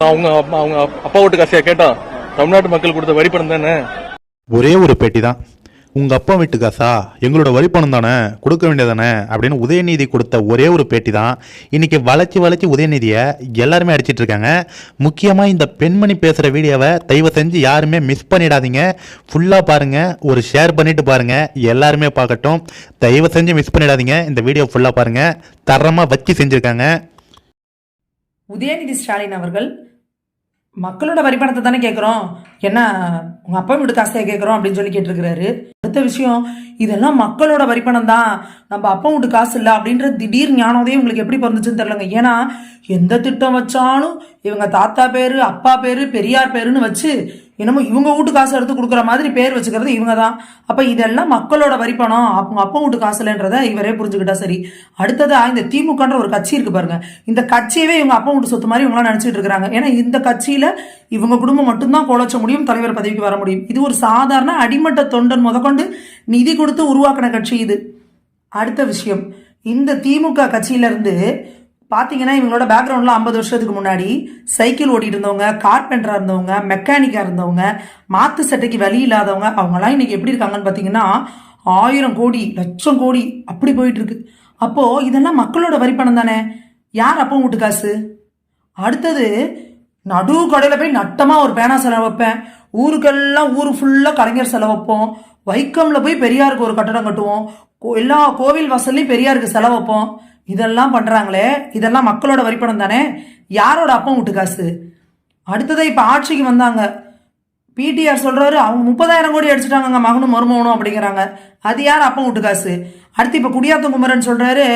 அவங்க அப்பா- அவங்க அப்பா வீட்டு காசியா கேட்டோம் தமிழ்நாட்டு மக்கள் கொடுத்த வரி பணம் தானே? ஒரே ஒரு பேட்டி தான். உங்க அப்பா வீட்டு காசா? எங்களோட வரி பணம் தானே? கொடுக்க வேண்டியதானே? அப்படின்னு உதயநிதி கொடுத்த ஒரே ஒரு பேட்டி தான். இன்னைக்கு வளைச்சு வளைச்சு உதயநிதியை எல்லாருமே அடிச்சிட்டு இருக்காங்க. முக்கியமா இந்த பெண்மணி பேசுற வீடியோவை தயவு செஞ்சு யாருமே மிஸ் பண்ணிடாதீங்க. ஃபுல்லா பாருங்க. ஒரு ஷேர் பண்ணிட்டு பாருங்க. எல்லாருமே பார்க்கட்டும். தயவு செஞ்சு மிஸ் பண்ணிடாதீங்க. இந்த வீடியோ ஃபுல்லா பாருங்க. தரமா வச்சு செஞ்சிருக்காங்க. உதயநிதி ஸ்டாலின் அவர்கள் மக்களோட வரி பணத்தை தானே கேட்குறோம் என்ன உங்கள் அப்பா வீட்டு காசையை கேட்குறோம் அப்படின்னு சொல்லி கேட்டிருக்கிறாரு. அடுத்த விஷயம் இதெல்லாம் மக்களோட வரி பணம் தான். நம்ம அப்பா வீட்டு காசு இல்லை அப்படின்ற திடீர் ஞானோதயம் உங்களுக்கு எப்படி பிறந்துச்சுன்னு தெரிலங்க ஏன்னா எந்த திட்டம் வச்சாலும் இவங்க தாத்தா பேர் அப்பா பேர் பெரியார் பேருன்னு வச்சு என்னமோ இவங்க வீட்டு காசு எடுத்து கொடுக்குற மாதிரி பேர் வச்சுக்கிறது இவங்க தான் அப்போ இதெல்லாம் மக்களோட வரி பணம். அவங்க அப்பா வீட்டு காசு இல்லைன்றதை இவரே புரிஞ்சுக்கிட்டா சரி. அடுத்ததா இந்த திமுகன்ற ஒரு கட்சி இருக்கு பாருங்க. இந்த கட்சியவே இவங்க அப்பா வீட்டு சொத்து மாதிரி இவங்களாம் நினச்சிட்டு இருக்கிறாங்க. ஏன்னா இந்த கட்சியில் இவங்க குடும்பம் மட்டும்தான் குழச்ச முடியும் தலைவர் பதவிக்கு வர முடியும். இது ஒரு சாதாரண அடிமட்ட தொண்டன் முதற்கொண்டு நிதி கொடுத்து உருவாக்கின கட்சி இது. அடுத்த விஷயம். இந்த திமுக கட்சியிலேருந்து பார்த்தீங்கன்னா இவங்களோட பேக்ரவுண்ட்லாம் ஐம்பது வருஷத்துக்கு முன்னாடி சைக்கிள் ஓட்டிகிட்டு இருந்தவங்க கார்பெண்டராக இருந்தவங்க மெக்கானிக்காக இருந்தவங்க மாத்து சட்டைக்கு வழி இல்லாதவங்க அவங்களாம் இன்னைக்கு எப்படி இருக்காங்கன்னு பார்த்தீங்கன்னா ஆயிரம் கோடி லட்சம் கோடி அப்படி போயிட்டுருக்கு. அப்போது இதெல்லாம் மக்களோட வரி பணம் தானே? யார் அப்போ வீட்டு காசு? அடுத்தது நடு கடையில் போய் நட்டமாக ஒரு பேனா செலவு வைப்பேன். ஊருக்கெல்லாம் ஊர் ஃபுல்லாக கலைஞர் செலவு வைப்போம். வைக்கம்ல போய் பெரியாருக்கு ஒரு கட்டடம் கட்டுவோம். எல்லா கோவில் வசல்லையும் பெரியாருக்கு செலவு வைப்போம். இதெல்லாம் பண்ணுறாங்களே இதெல்லாம் மக்களோட வரிப்பணம் தானே. யாரோட அப்பம் வீட்டு காசு? அடுத்ததை இப்போ ஆட்சிக்கு வந்தாங்க. பிடிஆர் சொல்கிறாரு அவங்க முப்பதாயிரம் கோடி அடிச்சிட்டாங்க மகனும் மருமகனும் அப்படிங்கிறாங்க. அது யார் அப்பம் வீட்டு காசு? அடுத்து இப்போ குடியாத்தம் குமரன் சொல்கிறாரு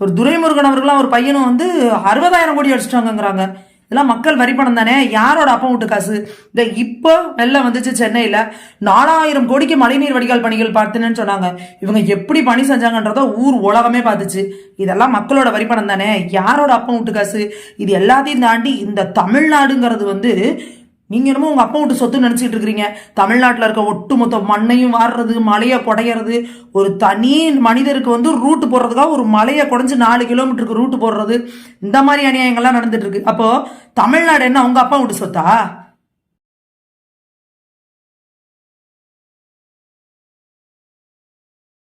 ஒரு துரைமுருகன் அவர்களாம் ஒரு பையனும் வந்து அறுபதாயிரம் கோடி அடிச்சிட்டாங்கங்கிறாங்க. இதெல்லாம் மக்கள் வரி பணம் தானே? யாரோட அப்பம் வீட்டு காசு? இந்த இப்போ வெள்ளம் வந்துச்சு சென்னையில் நாலாயிரம் கோடிக்கு மழைநீர் வடிகால் பணிகள் பார்த்துன்னு சொன்னாங்க. இவங்க எப்படி பணி செஞ்சாங்கன்றத ஊர் உலகமே பார்த்துச்சு. இதெல்லாம் மக்களோட வரி பணம் தானே? யாரோட அப்பம் வீட்டு காசு? இது எல்லாத்தையும் தாண்டி இந்த தமிழ்நாடுங்கிறது வந்து நீங்கள் என்னமோ உங்கள் அப்பா விட்டு சொத்து நினச்சிட்டு இருக்கிறீங்க. தமிழ்நாட்டில் இருக்க ஒட்டுமொத்த மண்ணையும் வாடுறது மலையை குடையிறது ஒரு தனி மனிதருக்கு வந்து ரூட்டு போடுறதுக்காக ஒரு மலையை குடைஞ்சு நாலு கிலோமீட்டருக்கு ரூட்டு போடுறது இந்த மாதிரி அநியாயங்கள்லாம் நடந்துட்டு இருக்கு. அப்போது தமிழ்நாடு என்ன உங்கள் அப்பா விட்டு சொத்தா?